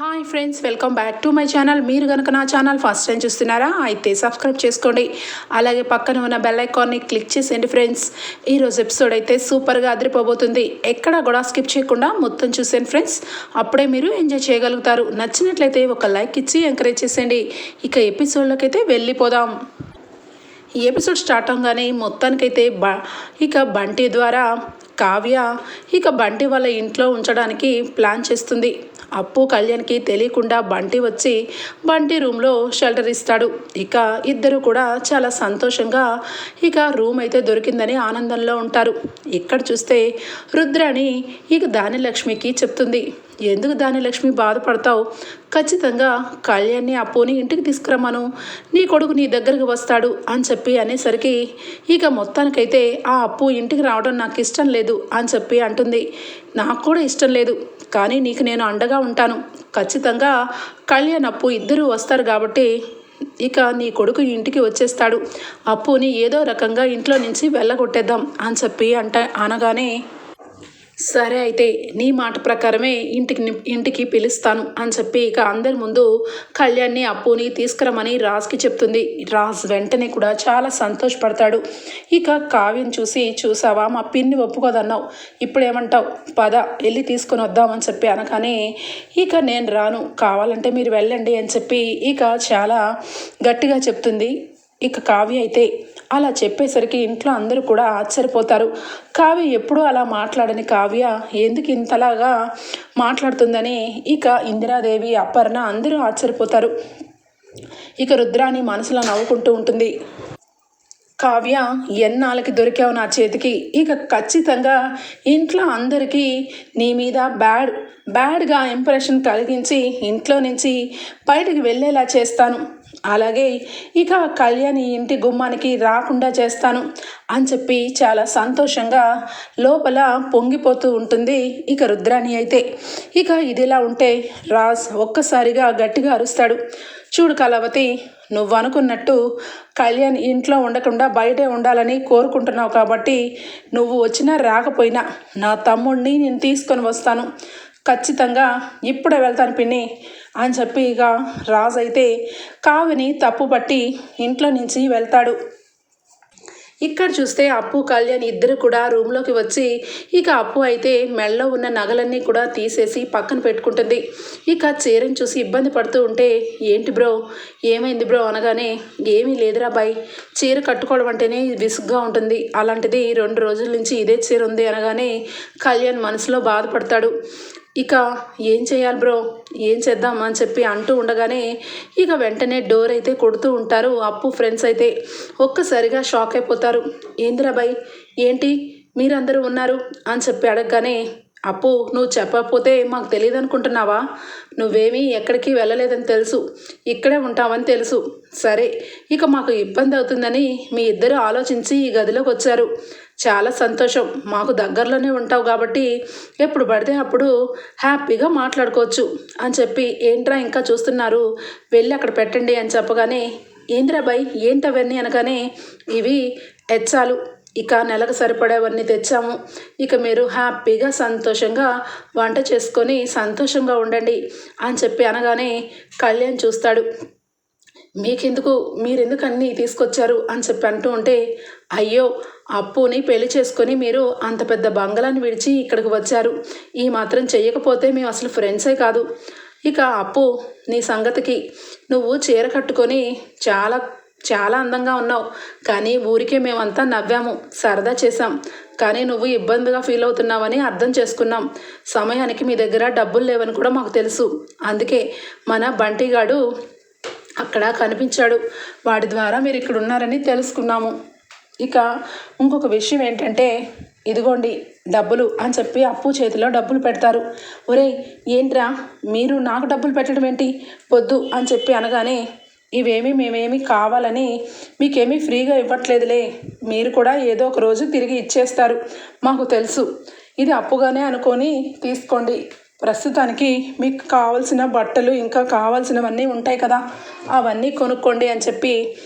Hi friends welcome back to my channel మీరు కనుక నా ఛానల్ ఫస్ట్ టైం చూస్తున్నారా అయితే సబ్స్క్రైబ్ చేసుకోండి. అలాగే పక్కన ఉన్న బెల్ ఐకాన్ని క్లిక్ చేసేయండి ఫ్రెండ్స్ ఈరోజు ఎపిసోడ్ అయితే సూపర్గా అదిరిపోబోతుంది. ఎక్కడ కూడా స్కిప్ చేయకుండా మొత్తం చూసేయండి ఫ్రెండ్స్ అప్పుడే మీరు ఎంజాయ్ చేయగలుగుతారు. నచ్చినట్లయితే ఒక లైక్ ఇచ్చి ఎంకరేజ్ చేసేయండి. ఇక ఎపిసోడ్లోకి అయితే వెళ్ళిపోదాం. ఈ ఎపిసోడ్ స్టార్ట్ అవగానే మొత్తానికైతే బ ఇక బంటి ద్వారా కావ్య ఇక బంటి వాళ్ళ ఇంట్లో ఉంచడానికి ప్లాన్ చేస్తుంది. అప్పు కళ్యాణ్కి తెలియకుండా బంటి వచ్చి బంటి రూమ్లో షెల్టర్ ఇస్తాడు. ఇక ఇద్దరు కూడా చాలా సంతోషంగా ఇక రూమ్ అయితే దొరికిందని ఆనందంలో ఉంటారు. ఇక్కడ చూస్తే రుద్రాణి ఇక దానిలక్ష్మికి చెప్తుంది. ఎందుకు దానిలక్ష్మి బాధపడతావు? ఖచ్చితంగా కళ్యాణ్ని అప్పుని ఇంటికి తీసుకురమ్మను. నీ కొడుకు నీ దగ్గరకు వస్తాడు అని చెప్పి అనేసరికి ఇక మొత్తానికైతే ఆ అప్పు ఇంటికి రావడం నాకు ఇష్టం లేదు అని చెప్పి అంటుంది. నాకు కూడా ఇష్టం లేదు కానీ నీకు నేను అండగా ఉంటాను. ఖచ్చితంగా కళ్యాణ్ అప్పు ఇద్దరూ వస్తారు కాబట్టి ఇక నీ కొడుకు ఇంటికి వచ్చేస్తాడు. అప్పుని ఏదో రకంగా ఇంట్లో నుంచి వెళ్ళగొట్టేద్దాం అని చెప్పి అంట అనగానే సరే అయితే నీ మాట ప్రకారమే ఇంటికి ఇంటికి పిలుస్తాను అని చెప్పి ఇక అందరి ముందు కళ్యాణ్ని అప్పుని తీసుకురమని రాజ్కి చెప్తుంది. రాజ్ వెంటనే కూడా చాలా సంతోషపడతాడు. ఇక కావ్యం చూసి చూసావా? మా పిన్ని ఒప్పుకోదన్నావు. ఇప్పుడేమంటావు? పద వెళ్ళి తీసుకొని వద్దామని చెప్పి అనగానే ఇక నేను రాను. కావాలంటే మీరు వెళ్ళండి అని చెప్పి ఇక చాలా గట్టిగా చెప్తుంది. ఇక కావ్య అయితే అలా చెప్పేసరికి ఇంట్లో అందరూ కూడా ఆశ్చర్యపోతారు. కావ్య ఎప్పుడూ అలా మాట్లాడని కావ్య ఎందుకు ఇంతలాగా మాట్లాడుతుందని ఇక ఇందిరాదేవి అపర్ణ అందరూ ఆశ్చర్యపోతారు. ఇక రుద్రాని మనసులో నవ్వుకుంటూ ఉంటుంది. కావ్య ఎన్నాళ్ళకి దొరికావు నా చేతికి? ఇక ఖచ్చితంగా ఇంట్లో అందరికీ నీ మీద బ్యాడ్ బ్యాడ్గా ఇంప్రెషన్ కలిగించి ఇంట్లో నుంచి బయటకు వెళ్ళేలా చేస్తాను. అలాగే ఇక కళ్యాణి ఇంటి గుమ్మానికి రాకుండా చేస్తాను అని చెప్పి చాలా సంతోషంగా లోపల పొంగిపోతూ ఉంటుంది ఇక రుద్రాణి అయితే. ఇక ఇదిలా ఉంటే రాజ్ ఒక్కసారిగా గట్టిగా అరుస్తాడు. చూడు కళావతి నువ్వు అనుకున్నట్టు కళ్యాణ్ ఇంట్లో ఉండకుండా బయటే ఉండాలని కోరుకుంటున్నావు కాబట్టి నువ్వు వచ్చినా రాకపోయినా నా తమ్ముడిని నేను తీసుకొని వస్తాను. ఖచ్చితంగా ఇప్పుడే వెళ్తాను పిన్ని. అని చెప్పి ఇక రాజు అయితే కావిని తప్పుపట్టి ఇంట్లో నుంచి వెళ్తాడు. ఇక్కడ చూస్తే అప్పు కళ్యాణ్ ఇద్దరు కూడా రూమ్లోకి వచ్చి ఇక అప్పు అయితే మెళ్ళలో ఉన్న నగలన్నీ కూడా తీసేసి పక్కన పెట్టుకుంటుంది. ఇక చీరని చూసి ఇబ్బంది పడుతూ ఉంటే ఏంటి బ్రో? ఏమైంది బ్రో? అనగానే ఏమీ లేదురా బాయ్. చీర కట్టుకోవడం అంటేనే విసుగ్గా ఉంటుంది. అలాంటిది రెండు రోజుల నుంచి ఇదే చీర ఉంది అనగానే కళ్యాణ్ మనసులో బాధపడతాడు. ఇక ఏం చేయాలి బ్రో? ఏం చేద్దాం అని చెప్పి అంటూ ఉండగానే ఇక వెంటనే డోర్ అయితే కొడుతూ ఉంటారు. అప్పు ఫ్రెండ్స్ అయితే ఒక్కసారిగా షాక్ అయిపోతారు. ఏందిరాబాయ్ ఏంటి? మీరందరూ ఉన్నారు? అని చెప్పి అడగగానే అప్పు నువ్వు చెప్పకపోతే మాకు తెలియదు అనుకుంటున్నావా నువ్వేమీ ఎక్కడికి వెళ్ళలేదని తెలుసు. ఇక్కడే ఉంటావని తెలుసు. సరే ఇక మాకు ఇబ్బంది అవుతుందని మీ ఇద్దరు ఆలోచించి ఈ గదిలోకి వచ్చారు. చాలా సంతోషం. మాకు దగ్గరలోనే ఉంటావు కాబట్టి ఎప్పుడు పడితే అప్పుడు హ్యాపీగా మాట్లాడుకోవచ్చు అని చెప్పి ఏంట్రా ఇంకా చూస్తున్నారు? వెళ్ళి అక్కడ పెట్టండి అని చెప్పగానే ఏంద్రాబాయ్ ఏంటవన్నీ అనగానే ఇవి హెచ్చాలు. ఇక నెలకు సరిపడేవన్నీ తెచ్చాము. ఇక మీరు హ్యాపీగా సంతోషంగా వంట చేసుకొని సంతోషంగా ఉండండి అని చెప్పి అనగానే కళ్యాణ్ చూస్తాడు. మీకెందుకు? మీరెందుకు అన్నీ తీసుకొచ్చారు? అని చెప్పి అంటూ ఉంటే అయ్యో అప్పుని పెళ్ళి చేసుకొని మీరు అంత పెద్ద బంగళాన్ని విడిచి ఇక్కడికి వచ్చారు. ఈ మాత్రం చెయ్యకపోతే మేము అసలు ఫ్రెండ్సే కాదు. ఇక అప్పు నీ సంగతికి. నువ్వు చీర కట్టుకొని చాలా చాలా అందంగా ఉన్నావు. కానీ ఊరికే మేమంతా నవ్వాము సరదా చేశాం. కానీ నువ్వు ఇబ్బందిగా ఫీల్ అవుతున్నావని అర్థం చేసుకున్నాం. సమయానికి మీ దగ్గర డబ్బులు లేవని కూడా మాకు తెలుసు. అందుకే మన బంటిగాడు అక్కడ కనిపించాడు. వాడి ద్వారా మీరు ఇక్కడ ఉన్నారని తెలుసుకున్నాము. ఇక ఇంకొక విషయం ఏంటంటే ఇదిగోండి డబ్బులు అని చెప్పి అప్పు చేతిలో డబ్బులు పెడతారు. ఒరే ఏంట్రా? మీరు నాకు డబ్బులు పెట్టడం ఏంటి? పొద్దు అని చెప్పి అనగానే ఇవేమి మేమేమి కావాలని మీకేమీ ఫ్రీగా ఇవ్వట్లేదులే. మీరు కూడా ఏదో ఒక రోజు తిరిగి ఇచ్చేస్తారు. మాకు తెలుసు. ఇది అప్పుగానే అనుకొని తీసుకోండి. ప్రస్తుతానికి మీకు కావాల్సిన బట్టలు ఇంకా కావాల్సినవన్నీ ఉంటాయి కదా. అవన్నీ కొనుక్కోండి అని చెప్పి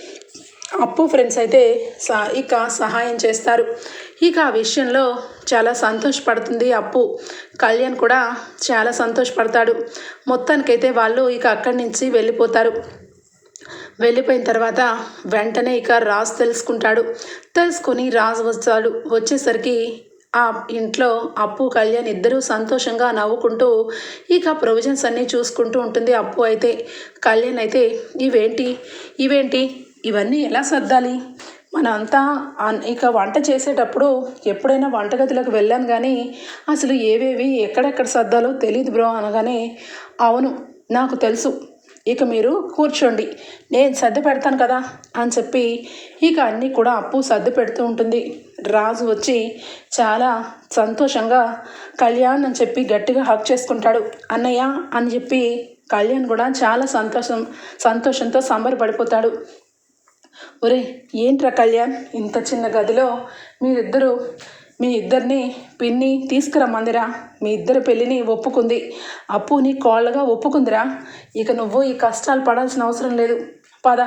అప్పు ఫ్రెండ్స్ అయితే సా ఇక సహాయం చేస్తారు. ఇక ఆ విషయంలో చాలా సంతోషపడుతుంది అప్పు. కళ్యాణ్ కూడా చాలా సంతోషపడతాడు. మొత్తానికైతే వాళ్ళు ఇక అక్కడి నుంచి వెళ్ళిపోతారు. వెళ్ళిపోయిన తర్వాత వెంటనే ఇక రాజు తెలుసుకుంటాడు. తెలుసుకొని రాజు వస్తాడు. వచ్చేసరికి ఆ ఇంట్లో అప్పు కళ్యాణ్ ఇద్దరూ సంతోషంగా నవ్వుకుంటూ ఇక ప్రొవిజన్స్ అన్నీ చూసుకుంటూ ఉంటుంది. అప్పు అయితే కళ్యాణ్ అయితే ఇవేంటి? ఇవేంటి? ఇవన్నీ ఎలా సర్దాలి? మనంతా అన్- ఇక వంట చేసేటప్పుడు ఎప్పుడైనా వంటగదిలోకి వెళ్ళాను కానీ అసలు ఏవేవి ఎక్కడెక్కడ సర్దాలో తెలియదు బ్రో అనగానే అవును నాకు తెలుసు. ఇక మీరు కూర్చోండి. నేను సర్ది పెడతాను కదా అని చెప్పి ఇక అన్నీ కూడా అప్పు సర్ది పెడుతూ ఉంటుంది. రాజు వచ్చి చాలా సంతోషంగా కళ్యాణ్ అని చెప్పి గట్టిగా హక్ చేసుకుంటాడు. అన్నయ్య అని చెప్పి కళ్యాణ్ కూడా చాలా సంతోషం సంతోషంతో సంబరపడిపోతాడు. ఒరే ఏంట్రా కళ్యాణ్? ఇంత చిన్న గదిలో మీరిద్దరూ మీ ఇద్దరిని పిన్ని తీసుకురమ్మందిరా. మీ ఇద్దరు పెళ్ళిని ఒప్పుకుంది. అప్పుని కోళ్ళగా ఒప్పుకుందిరా. ఇక నువ్వు ఈ కష్టాలు పడాల్సిన అవసరం లేదు. పద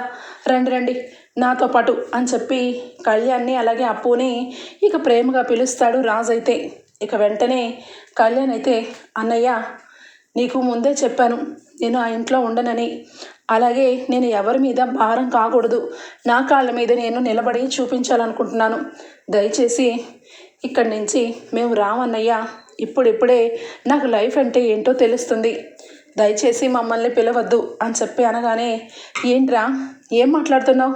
రండి రండి. నాతో పాటు అని చెప్పి కళ్యాణ్ని అలాగే అప్పుని ఇక ప్రేమగా పిలుస్తాడు రాజైతే అయితే. ఇక వెంటనే కళ్యాణ్ అయితే అన్నయ్య నీకు ముందే చెప్పాను నేను ఆ ఇంట్లో ఉండనని. అలాగే నేను ఎవరి మీద భారం కాకూడదు. నా కాళ్ళ మీద నేను నిలబడి చూపించాలనుకుంటున్నాను. దయచేసి ఇక్కడి నుంచి మేము రామన్నయ్య ఇప్పుడిప్పుడే నాకు లైఫ్ అంటే ఏంటో తెలుస్తుంది. దయచేసి మమ్మల్ని పిలవద్దు అని చెప్పి అనగానే ఏంట్రా ఏం మాట్లాడుతున్నావు?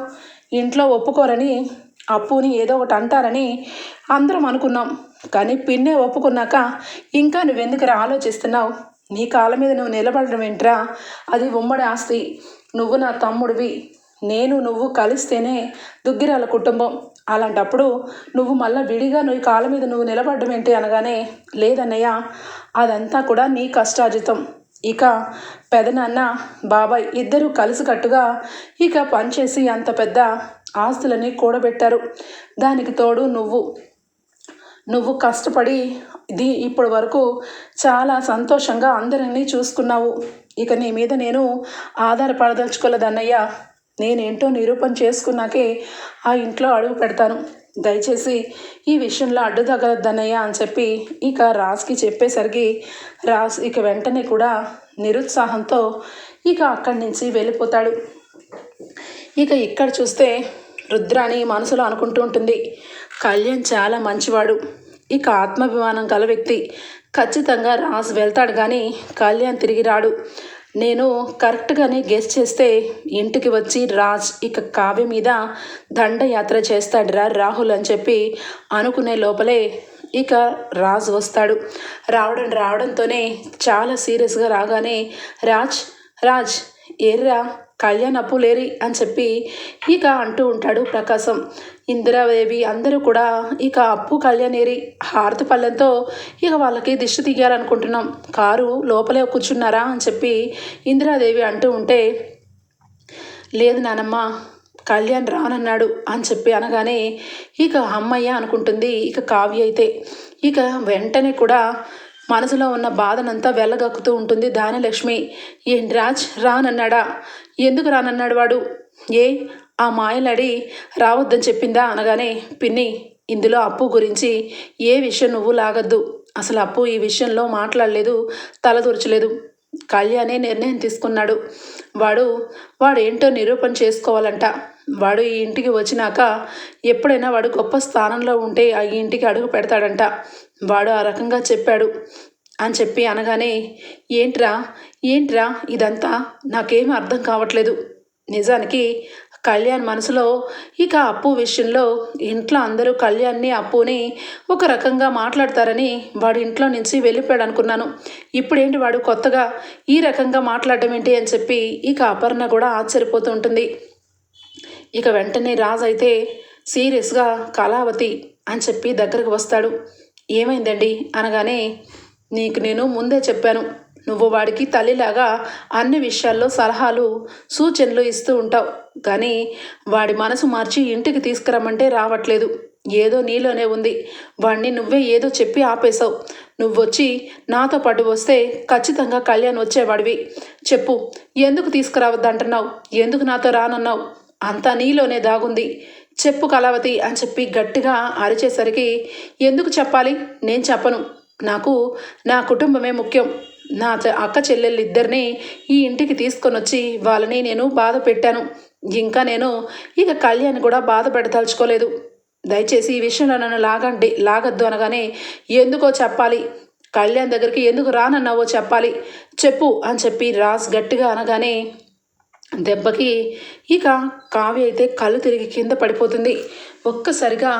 ఇంట్లో ఒప్పుకోరని అప్పుని ఏదో ఒకటి అంటారని అందరం అనుకున్నాం. కానీ పిన్నే ఒప్పుకున్నాక ఇంకా నువ్వెందుకు ఆలోచిస్తున్నావు? నీ కాళ్ళ మీద నువ్వు నిలబడడం ఏంట్రా? అది ఉమ్మడి ఆస్తి. నువ్వు నా తమ్ముడివి. నేను నువ్వు కలిస్తేనే దుగ్గిరాల కుటుంబం. అలాంటప్పుడు నువ్వు మళ్ళీ విడిగా నువ్వు ఈ కాళ్ళ మీద నువ్వు నిలబడడం ఏంటి అనగానే లేదన్నయ్య అదంతా కూడా నీ కష్టార్జితం. ఇక పెదనాన్న బాబాయ్ ఇద్దరూ కలిసికట్టుగా ఇక పనిచేసి అంత పెద్ద ఆస్తులని కూడబెట్టారు. దానికి తోడు నువ్వు నువ్వు కష్టపడి ఇది ఇప్పటి వరకు చాలా సంతోషంగా అందరినీ చూసుకున్నావు. ఇక నీ మీద నేను ఆధారపడదలుచుకోలేదన్నయ్యా నేనేంటో నిరూపణ చేసుకున్నాకే ఆ ఇంట్లో అడుగు పెడతాను. దయచేసి ఈ విషయంలో అడ్డు తగలద్దన్నయ్య అని చెప్పి ఇక రాజ్కి చెప్పేసరికి రాజ్ ఇక వెంటనే కూడా నిరుత్సాహంతో ఇక అక్కడి నుంచి వెళ్ళిపోతాడు. ఇక ఇక్కడ చూస్తే రుద్రాణి మనసులో అనుకుంటూ ఉంటుంది కళ్యాణ్ చాలా మంచివాడు. ఇక ఆత్మాభిమానం గల వ్యక్తి. ఖచ్చితంగా రాజ్ వెళ్తాడు కానీ కళ్యాణ్ తిరిగి రాడు. నేను కరెక్ట్గానే గెస్ చేస్తే ఇంటికి వచ్చి రాజ్ ఇక కావ్య మీద దండయాత్ర చేస్తాడురా రాహుల్ అని చెప్పి అనుకునే లోపలే ఇక రాజ్ వస్తాడు. రావడం రావడంతోనే చాలా సీరియస్గా రాగానే రాజ్ రాజ్ ఏర్రా కళ్యాణ్ అప్పు లేరి అని చెప్పి ఇక అంటూ ఉంటాడు ప్రకాశం. ఇందిరాదేవి అందరూ కూడా ఇక అప్పు కళ్యాణ్ ఏరి హారతి పళ్ళెంతో ఇక వాళ్ళకి దిష్టి తీయాలనుకుంటున్నాం. కారు లోపలే కూర్చున్నారా అని చెప్పి ఇందిరాదేవి అంటూ ఉంటే లేదు నానమ్మ కళ్యాణ్ రానన్నాడు అని చెప్పి అనగానే ఇక అమ్మయ్య అనుకుంటుంది. ఇక కావ్య అయితే ఇక వెంటనే కూడా మనసులో ఉన్న బాధనంతా వెళ్ళగక్కుతూ ఉంటుంది దానిలక్ష్మి ఏంటి రాజ్ రానన్నాడా? ఎందుకు రానన్నాడు వాడు? ఏ ఆ మాయలాడి రావద్దని చెప్పిందా అనగానే పిన్ని ఇందులో అప్పు గురించి ఏ విషయం నువ్వు లాగద్దు. అసలు అప్పు ఈ విషయంలో మాట్లాడలేదు తలదూర్చలేదు కళ్యాణే నిర్ణయం తీసుకున్నాడు. వాడు వాడు ఏంటో నిరూపణ చేసుకోవాలంట. వాడు ఈ ఇంటికి వచ్చినాక ఎప్పుడైనా వాడు గొప్ప స్థానంలో ఉంటే ఆ ఇంటికి అడుగు పెడతాడంట. వాడు ఆ రకంగా చెప్పాడు. అని చెప్పి అనగానే ఏంట్రా ఏంట్రా ఇదంతా? నాకేం అర్థం కావట్లేదు. నిజానికి కళ్యాణ్ మనసులో ఇక అప్పు విషయంలో ఇంట్లో అందరూ కళ్యాణ్ని అప్పుని ఒక రకంగా మాట్లాడతారని వాడి ఇంట్లో నుంచి వెళ్ళిపోయాడు అనుకున్నాను. ఇప్పుడేంటి వాడు కొత్తగా ఈ రకంగా మాట్లాడటం ఏంటి అని చెప్పి ఇక అపర్ణ కూడా ఆశ్చర్యపోతూ ఉంటుంది. ఇక వెంటనే రాజు అయితే సీరియస్గా కళావతి అని చెప్పి దగ్గరకు వస్తాడు. ఏమైందండి? అనగానే నీకు నేను ముందే చెప్పాను. నువ్వు వాడికి తల్లిలాగా అన్ని విషయాల్లో సలహాలు సూచనలు ఇస్తూ ఉంటావు. కానీ వాడి మనసు మార్చి ఇంటికి తీసుకురమ్మంటే రావట్లేదు. ఏదో నీలోనే ఉంది. వాడిని నువ్వే ఏదో చెప్పి ఆపేశావు. నువ్వొచ్చి నాతో పాటు వస్తే ఖచ్చితంగా కళ్యాణ్ వచ్చేవాడివి. చెప్పు ఎందుకు తీసుకురావద్దంటున్నావు? ఎందుకు నాతో రానన్నావు? అంతా నీలోనే దాగుంది. చెప్పు కళావతి అని చెప్పి గట్టిగా అరిచేసరికి ఎందుకు చెప్పాలి? నేను చెప్పను. నాకు నా కుటుంబమే ముఖ్యం. నా అక్క చెల్లెళ్ళు ఇద్దరిని ఈ ఇంటికి తీసుకొని వచ్చి వాళ్ళని నేను బాధ పెట్టాను ఇంకా నేను ఇక కళ్యాణ్ కూడా బాధ పెడతలుచుకోలేదు. దయచేసి ఈ విషయంలో నన్ను లాగండి లాగద్దు అనగానే ఎందుకో చెప్పాలి. కళ్యాణ్ దగ్గరికి ఎందుకు రానన్నావో చెప్పాలి. చెప్పు అని చెప్పి రాజ్ గట్టిగా అనగానే దెబ్బకి ఇక కావ్య అయితే కళ్ళు తిరిగి కింద పడిపోతుంది. ఒక్కసారిగా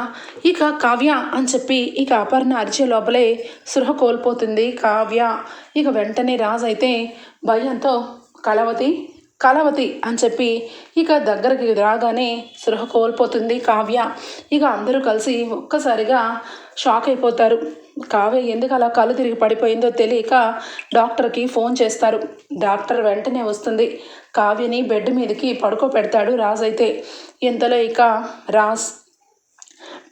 ఇక కావ్య అని చెప్పి ఇక అపర్ణ అరిచే లోపలే సృహ కోల్పోతుంది కావ్య. ఇక వెంటనే రాజు అయితే భయంతో కలవతి కలవతి అని చెప్పి ఇక దగ్గరికి రాగానే సృహ కోల్పోతుంది కావ్య. ఇక అందరూ కలిసి ఒక్కసారిగా షాక్ అయిపోతారు. కావ్య ఎందుకు అలా కళ్ళు తిరిగి పడిపోయిందో తెలియక డాక్టర్కి ఫోన్ చేస్తారు. డాక్టర్ వెంటనే వస్తుంది. కావ్యని బెడ్ మీదకి పడుకోబెడతాడు రాజ్ అయితే. ఇంతలో ఇక రాజ్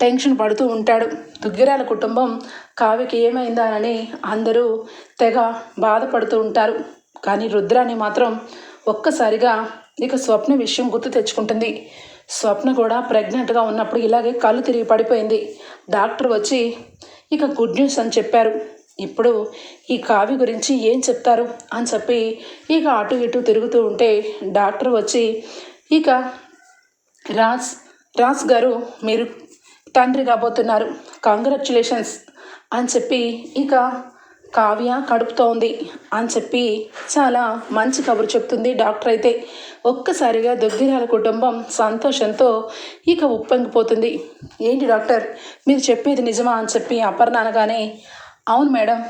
టెన్షన్ పడుతూ ఉంటాడు. దుగ్గిరాల కుటుంబం కావ్యకి ఏమైందా అని అందరూ తెగ బాధపడుతూ ఉంటారు. కానీ రుద్రాని మాత్రం ఒక్కసారిగా ఇక స్వప్న విషయం గుర్తు తెచ్చుకుంటుంది. స్వప్న కూడా ప్రెగ్నెంట్గా ఉన్నప్పుడు ఇలాగే కళ్ళు తిరిగి పడిపోయింది. డాక్టర్ వచ్చి ఇక గుడ్ న్యూస్ అని చెప్పారు. ఇప్పుడు ఈ కావ్య గురించి ఏం చెప్తారు అని చెప్పి ఇక అటు ఇటు తిరుగుతూ ఉంటే డాక్టర్ వచ్చి ఇక రాజ్ రాజ్ గారు మీరు తండ్రి కాబోతున్నారు. కంగ్రాచులేషన్స్ అని చెప్పి ఇక కావ్య కడుపుతోంది అని చెప్పి చాలా మంచి కబురు చెప్తుంది డాక్టర్ అయితే. ఒక్కసారిగా దుగ్గిరాల కుటుంబం సంతోషంతో ఇక ఉప్పొంగిపోతుంది. ఏంటి డాక్టర్? మీరు చెప్పేది నిజమా అని చెప్పి అపర్ణ అనగానే అవును మేడం.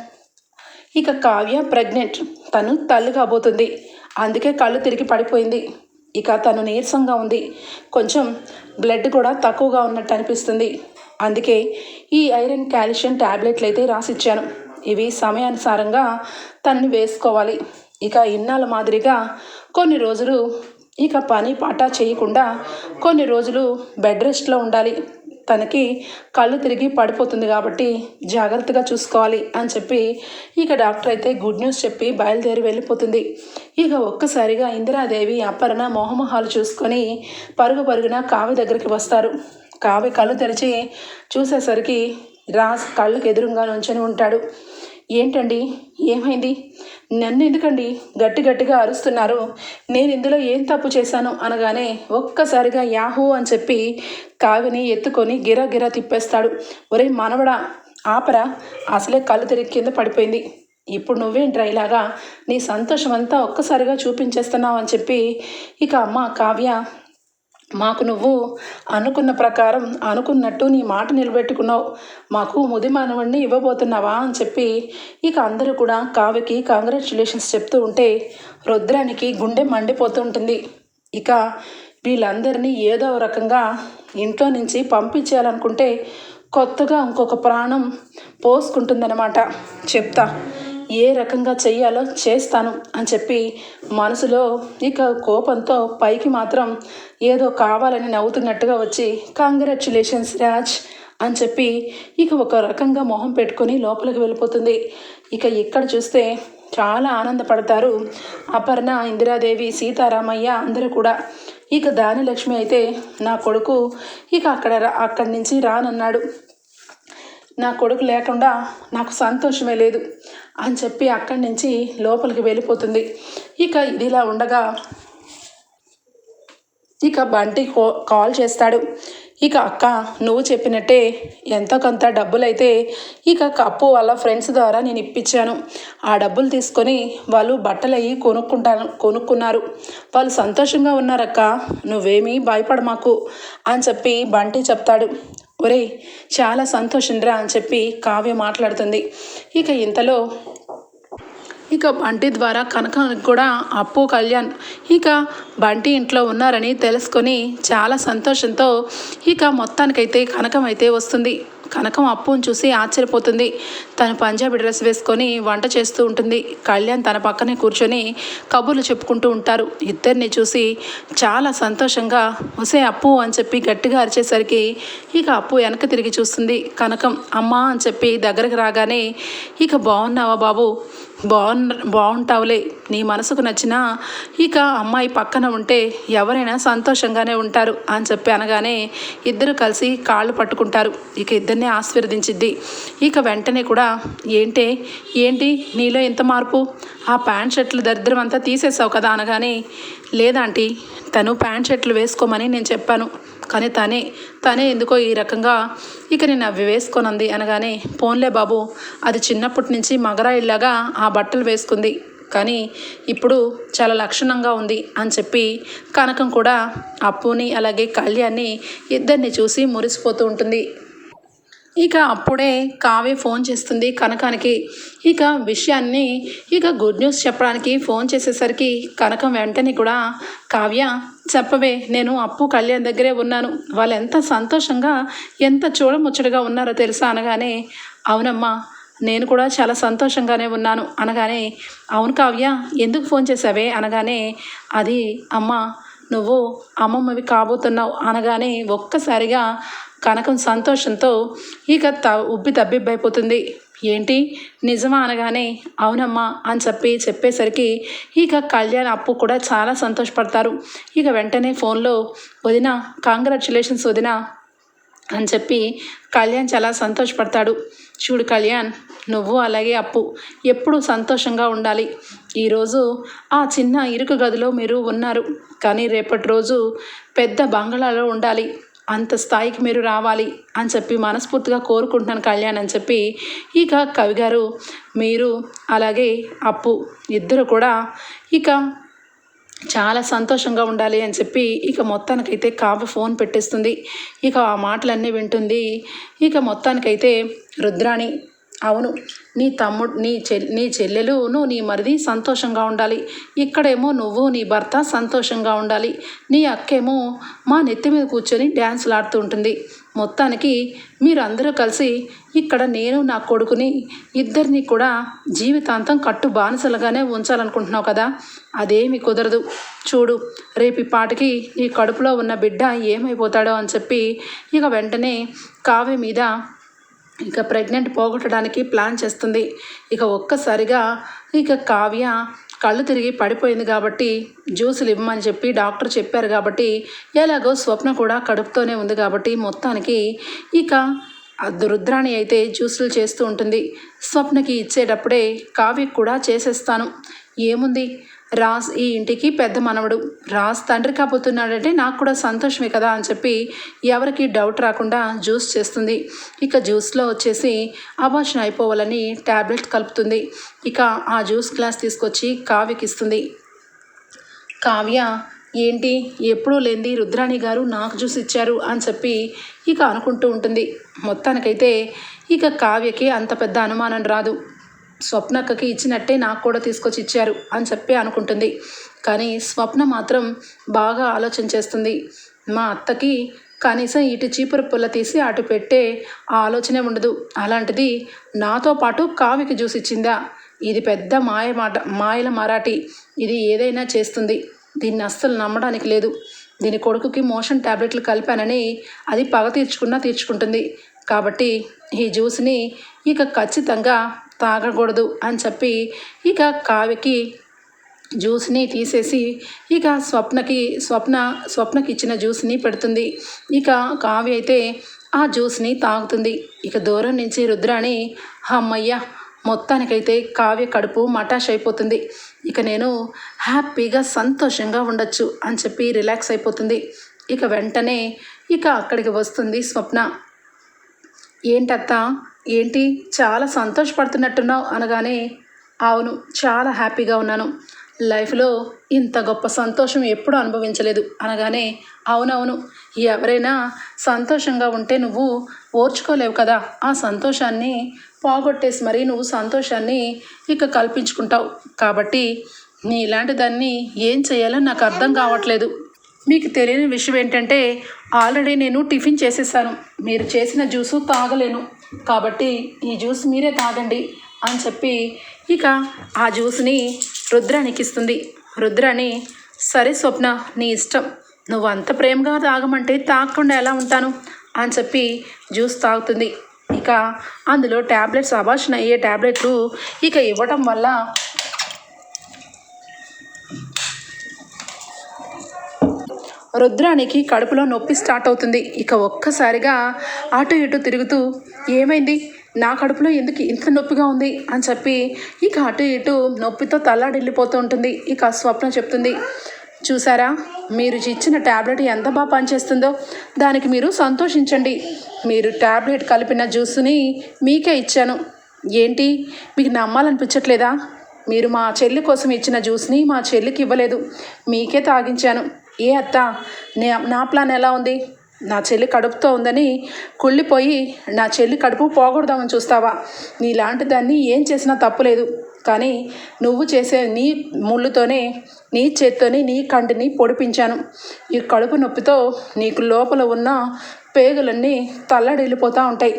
ఇక కావ్య ప్రెగ్నెంట్. తను తల్లి కాబోతుంది. అందుకే కళ్ళు తిరిగి పడిపోయింది. ఇక తను నీరసంగా ఉంది. కొంచెం బ్లడ్ కూడా తక్కువగా ఉన్నట్టు అనిపిస్తుంది. అందుకే ఈ ఐరన్ కాల్షియం ట్యాబ్లెట్లు అయితే రాసిచ్చాను. ఇవి సమయానుసారంగా తన్ని వేసుకోవాలి. ఇక ఇన్నాళ్ళ మాదిరిగా కొన్ని రోజులు ఇక పని పాట చేయకుండా కొన్ని రోజులు బెడ్ రెస్ట్లో ఉండాలి. తనకి కళ్ళు తిరిగి పడిపోతుంది కాబట్టి జాగ్రత్తగా చూసుకోవాలి అని చెప్పి ఇక డాక్టర్ అయితే గుడ్ న్యూస్ చెప్పి బయలుదేరి వెళ్ళిపోతుంది. ఇక ఒక్కసారిగా ఇందిరాదేవి అపర్ణ మొహమొహాలు చూసుకొని పరుగు పరుగున కావి దగ్గరికి వస్తారు. కావి కళ్ళు తెరిచి చూసేసరికి రాజ్ కళ్ళకు ఎదురుగా నుంచొని ఉంటాడు. ఏంటండి? ఏమైంది? నన్ను ఎందుకండి గట్టి గట్టిగా అరుస్తున్నారు? నేను ఇందులో ఏం తప్పు చేశాను అనగానే ఒక్కసారిగా యాహూ అని చెప్పి కావిని ఎత్తుకొని గిరా గిరా తిప్పేస్తాడు. ఒరే మనవడా ఆపరా. అసలే కళ్ళు తిరిగి కింద పడిపోయింది. ఇప్పుడు నువ్వేంట్రా ఇలాగా? నీ సంతోషం అంతా ఒక్కసారిగా చూపించేస్తున్నావు అని చెప్పి ఇక అమ్మ కావ్య మాకు నువ్వు అనుకున్న ప్రకారం అనుకున్నట్టు నీ మాట నిలబెట్టుకున్నావు. మాకు ముది మానవుడిని ఇవ్వబోతున్నావా అని చెప్పి ఇక అందరూ కూడా కావ్యకి కాంగ్రాచులేషన్స్ చెప్తూ ఉంటే రుద్రానికి గుండె మండిపోతూ ఉంటుంది ఇక వీళ్ళందరినీ ఏదో రకంగా ఇంట్లో నుంచి పంపించేయాలనుకుంటే కొత్తగా ఇంకొక ప్రాణం పోసుకుంటుందన్నమాట. చెప్తా. ఏ రకంగా చెయ్యాలో చేస్తాను అని చెప్పి మనసులో ఇక కోపంతో పైకి మాత్రం ఏదో కావాలని నవ్వుతున్నట్టుగా వచ్చి కంగ్రాచులేషన్స్ రాజ్ అని చెప్పి ఇక ఒక రకంగా మొహం పెట్టుకొని లోపలికి వెళ్ళిపోతుంది. ఇక ఇక్కడ చూస్తే చాలా ఆనందపడతారు అపర్ణ ఇందిరాదేవి సీతారామయ్య అందరూ కూడా. ఇక దానిలక్ష్మి అయితే నా కొడుకు ఇక అక్కడ రా- అక్కడి నుంచి రానన్నాడు. నా కొడుకు లేకుండా నాకు సంతోషమే లేదు. అని చెప్పి అక్కడి నుంచి లోపలికి వెళ్ళిపోతుంది. ఇక ఇదిలా ఉండగా ఇక బంటి కో కాల్ చేస్తాడు. ఇక అక్క నువ్వు చెప్పినట్టే ఎంతో కొంత డబ్బులైతే ఇక కప్పు వాళ్ళ ఫ్రెండ్స్ ద్వారా నేను ఇప్పించాను. ఆ డబ్బులు తీసుకొని వాళ్ళు బట్టలు అయ్యి కొనుక్కుంటాను కొనుక్కున్నారు. వాళ్ళు సంతోషంగా ఉన్నారక్క నువ్వేమీ భయపడ మాకు అని చెప్పి బంటి చెప్తాడు. ఒరేయ్ చాలా సంతోషంరా అని చెప్పి కావ్య మాట్లాడుతుంది. ఇక ఇంతలో ఇక బంటి ద్వారా కనకానికి కూడా అప్పు కళ్యాణ్ ఇక బంటి ఇంట్లో ఉన్నారని తెలుసుకొని చాలా సంతోషంతో ఇక మొత్తానికైతే కనకం అయితే వస్తుంది. కనకం అప్పును చూసి ఆశ్చర్యపోతుంది. తను పంజాబీ డ్రెస్ వేసుకొని వంట చేస్తూ ఉంటుంది. కళ్యాణ్ తన పక్కనే కూర్చొని కబుర్లు చెప్పుకుంటూ ఉంటారు. ఇద్దరిని చూసి చాలా సంతోషంగా వసే అప్పు అని చెప్పి గట్టిగా అరిచేసరికి ఇక అప్పు వెనక తిరిగి చూస్తుంది. కనకం అమ్మా అని చెప్పి దగ్గరకు రాగానే ఇక బాగున్నావా బాబు? బాగున్న బాగుంటావులే నీ మనసుకు నచ్చిన ఇక అమ్మాయి పక్కన ఉంటే ఎవరైనా సంతోషంగానే ఉంటారు అని చెప్పి అనగానే ఇద్దరు కలిసి కాళ్ళు పట్టుకుంటారు. ఇక ఇద్దరిని ఆశీర్వదించిద్ది. ఇక వెంటనే కూడా ఏంటే ఏంటి నీలో ఎంత మార్పు? ఆ ప్యాంట్ షర్ట్లు దరిద్రం అంతా తీసేసావు కదా అనగానే లేదాంటీ తను ప్యాంట్ షర్ట్లు వేసుకోమని నేను చెప్పాను. కానీ తనే తనే ఎందుకో ఈ రకంగా ఇక నేను అవి వేసుకోనంది అనగానే పోన్లే బాబు అది చిన్నప్పటి నుంచి మగరాయిల్లాగా ఆ బట్టలు వేసుకుంది. కానీ ఇప్పుడు చాలా లక్షణంగా ఉంది అని చెప్పి కనకం కూడా అప్పుని అలాగే కళ్యాణ్ని ఇద్దరిని చూసి మురిసిపోతూ ఉంటుంది. ఇక అప్పుడే కావ్య ఫోన్ చేస్తుంది కనకానికి. ఇక విషయాన్ని ఇక గుడ్ న్యూస్ చెప్పడానికి ఫోన్ చేసేసరికి కనకం వెంటనే కూడా కావ్య చెప్పవే నేను అప్పు కళ్యాణ్ దగ్గరే ఉన్నాను. వాళ్ళు ఎంత సంతోషంగా ఎంత చూడముచ్చటగా ఉన్నారో తెలుసా అనగానే అవునమ్మా నేను కూడా చాలా సంతోషంగానే ఉన్నాను. అనగానే అవును కావ్య ఎందుకు ఫోన్ చేసావే అనగానే అది అమ్మ నువ్వు అమ్మమ్మవి కాబోతున్నావు. అనగానే ఒక్కసారిగా కనకం సంతోషంతో ఇక త ఉబ్బి తబ్బిబ్బైపోతుంది. ఏంటి? నిజమా అనగానే అవునమ్మా అని చెప్పి చెప్పేసరికి ఇక కళ్యాణ్ అప్పు కూడా చాలా సంతోషపడతారు. ఇక వెంటనే ఫోన్లో వదిన కాంగ్రాచులేషన్స్ వదిన అని చెప్పి కళ్యాణ్ చాలా సంతోషపడతాడు. చూడు కళ్యాణ్ నువ్వు అలాగే అప్పు. ఎప్పుడు సంతోషంగా ఉండాలి. ఈరోజు ఆ చిన్న ఇరుకు గదిలో మీరు ఉన్నారు. కానీ రేపటి రోజు పెద్ద బంగళాలో ఉండాలి. అంత స్థాయికి మీరు రావాలి అని చెప్పి మనస్ఫూర్తిగా కోరుకుంటున్నాను కళ్యాణ్ అని చెప్పి ఇక కవి గారు మీరు అలాగే అప్పు ఇద్దరు కూడా ఇక చాలా సంతోషంగా ఉండాలి అని చెప్పి ఇక మొత్తానికైతే కావ్య ఫోన్ పెట్టేస్తుంది. ఇక ఆ మాటలన్నీ వింటుంది. ఇక మొత్తానికైతే రుద్రాణి అవును నీ తమ్ముడు నీ చె నీ చెల్లెలును నీ మరిది సంతోషంగా ఉండాలి. ఇక్కడేమో నువ్వు నీ భర్త సంతోషంగా ఉండాలి. నీ అక్కేమో మా నెత్తి మీద కూర్చొని డ్యాన్సులు ఆడుతూ ఉంటుంది. మొత్తానికి మీరందరూ కలిసి ఇక్కడ నేను నా కొడుకుని ఇద్దరిని కూడా జీవితాంతం కట్టు బానిసలుగానే ఉంచాలనుకుంటున్నావు కదా? అదేమి కుదరదు. చూడు రేపు పాటికి నీ కడుపులో ఉన్న బిడ్డ ఏమైపోతాడో అని చెప్పి ఇక వెంటనే కావ్య మీద ఇక ప్రెగ్నెంట్ పోగొట్టడానికి ప్లాన్ చేస్తుంది. ఇక ఒక్కసారిగా ఇక కావ్య కళ్ళు తిరిగి పడిపోయింది కాబట్టి జ్యూసులు ఇవ్వమని చెప్పి డాక్టర్ చెప్పారు కాబట్టి ఎలాగో స్వప్న కూడా కడుపుతోనే ఉంది కాబట్టి మొత్తానికి ఇక రుద్రాణి అయితే జ్యూసులు చేస్తూ ఉంటుంది. స్వప్నకి ఇచ్చేటప్పుడే కావ్యకు కూడా చేసేస్తాను. ఏముంది? రాజ్ ఈ ఇంటికి పెద్ద మనవడు. రాజ్ తండ్రి కాబోతున్నాడంటే నాకు కూడా సంతోషమే కదా అని చెప్పి ఎవరికి డౌట్ రాకుండా జ్యూస్ చేస్తుంది. ఇక జ్యూస్లో వచ్చేసి అభాషణ అయిపోవాలని ట్యాబ్లెట్ కలుపుతుంది. ఇక ఆ జ్యూస్ గ్లాస్ తీసుకొచ్చి కావ్యకి ఇస్తుంది. కావ్య ఏంటి? ఎప్పుడూ లేనిది రుద్రాణి గారు నాకు జ్యూస్ ఇచ్చారు అని చెప్పి ఇక అనుకుంటూ ఉంటుంది. మొత్తానికైతే ఇక కావ్యకి అంత పెద్ద అనుమానం రాదు. స్వప్నక్కకి ఇచ్చినట్టే నాకు కూడా తీసుకొచ్చి ఇచ్చారు అని చెప్పి అనుకుంటుంది. కానీ స్వప్న మాత్రం బాగా ఆలోచన చేస్తుంది. మా అత్తకి కనీసం ఇటు చీపురు పుల్ల తీసి అటు పెట్టే ఆ ఆలోచనే ఉండదు. అలాంటిది నాతో పాటు కావికి జ్యూస్ ఇచ్చిందా? ఇది పెద్ద మాయ మాట మాయల మరాఠీ. ఇది ఏదైనా చేస్తుంది. దీన్ని అస్సలు నమ్మడానికి లేదు. దీని కొడుకుకి మోషన్ ట్యాబ్లెట్లు కలిపానని అది పగ తీర్చుకున్నా తీర్చుకుంటుంది. కాబట్టి ఈ జ్యూస్ని ఇక ఖచ్చితంగా తాగకూడదు అని చెప్పి ఇక కావ్యకి జ్యూస్ని తీసేసి ఇక స్వప్నకి స్వప్న స్వప్నకి ఇచ్చిన జ్యూస్ని పెడుతుంది. ఇక కావ్య అయితే ఆ జ్యూస్ని తాగుతుంది. ఇక దూరం నుంచి రుద్రాణి అమ్మయ్య మొత్తానికైతే కావ్య కడుపు మటాష్ అయిపోతుంది. ఇక నేను హ్యాపీగా సంతోషంగా ఉండొచ్చు అని చెప్పి రిలాక్స్ అయిపోతుంది. ఇక వెంటనే ఇక అక్కడికి వస్తుంది స్వప్న. ఏంటత్తా ఏంటి? చాలా సంతోషపడుతున్నట్టున్నావు అనగానే అవును చాలా హ్యాపీగా ఉన్నాను. లైఫ్లో ఇంత గొప్ప సంతోషం ఎప్పుడూ అనుభవించలేదు అనగానే అవునవును ఎవరైనా సంతోషంగా ఉంటే నువ్వు ఓర్చుకోలేవు కదా. ఆ సంతోషాన్ని పోగొట్టేసి మరి నువ్వు సంతోషాన్ని ఇక కల్పించుకుంటావు. కాబట్టి నీలాంటి దాన్ని ఏం చేయాలో నాకు అర్థం కావట్లేదు. మీకు తెలియని విషయం ఏంటంటే ఆల్రెడీ నేను టిఫిన్ చేసేసాను. మీరు చేసిన జ్యూసు తాగలేను. కాబట్టి ఈ జ్యూస్ మీరే తాగండి అని చెప్పి ఇక ఆ జ్యూస్ని రుద్రానికి ఇస్తుంది రుద్రాని సరే స్వప్న నీ ఇష్టం. నువ్వు అంత ప్రేమగా తాగమంటే తాగకుండా ఎలా ఉంటాను? అని చెప్పి జ్యూస్ తాగుతుంది. ఇక అందులో ట్యాబ్లెట్స్ అభాషణ అయ్యే ట్యాబ్లెట్లు ఇక ఇవ్వటం వల్ల రుద్రానికి కడుపులో నొప్పి స్టార్ట్ అవుతుంది. ఇక ఒక్కసారిగా అటు ఇటు తిరుగుతూ ఏమైంది? నా కడుపులో ఎందుకు ఇంత నొప్పిగా ఉంది? అని చెప్పి ఇక అటు ఇటు నొప్పితో తల్లాడిల్లిపోతూ ఉంటుంది. ఇక స్వప్న చెప్తుంది చూసారా? మీరు ఇచ్చిన ట్యాబ్లెట్ ఎంత బాగా పనిచేస్తుందో. దానికి మీరు సంతోషించండి. మీరు ట్యాబ్లెట్ కలిపిన జ్యూస్ని మీకే ఇచ్చాను. ఏంటి? మీకు నమ్మాలనిపించట్లేదా? మీరు మా చెల్లి కోసం ఇచ్చిన జ్యూస్ని మా చెల్లికి ఇవ్వలేదు. మీకే తాగించాను. ఏ అత్త నే నా ప్లాన్ ఎలా ఉంది? నా చెల్లి కడుపుతో ఉందని కుళ్ళిపోయి నా చెల్లి కడుపు పోగొడదామని చూస్తావా? నీలాంటి దాన్ని ఏం చేసినా తప్పులేదు కానీ నువ్వు చేసే నీ ముళ్ళుతోనే నీ చేత్తోనే నీ కంటిని పొడిపించాను. ఈ కడుపు నొప్పితో నీకు లోపల ఉన్న పేగులన్నీ తల్లడిల్లిపోతూ ఉంటాయి.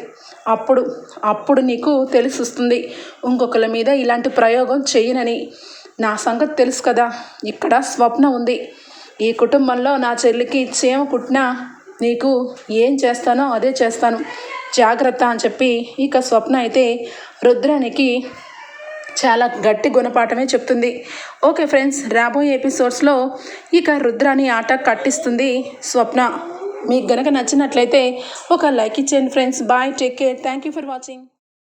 అప్పుడు అప్పుడు నీకు తెలిసిస్తుంది ఇంకొకరి మీద ఇలాంటి ప్రయోగం చేయనని నా సంగతి తెలుసు కదా ఇక్కడ స్వప్న ఉంది. ఈ కుటుంబంలో నా చెల్లికి చీమ పుట్టినా నీకు ఏం చేస్తానో అదే చేస్తాను. జాగ్రత్త అని చెప్పి ఇక స్వప్న అయితే రుద్రానికి చాలా గట్టి గుణపాఠమే చెప్తుంది. ఓకే ఫ్రెండ్స్ రాబోయే ఎపిసోడ్స్లో ఇక రుద్రాని ఆట కట్టిస్తుంది స్వప్న. మీకు గనక నచ్చినట్లయితే ఒక లైక్ ఇచ్చేయండి friends. Bye take care. Thank you for watching.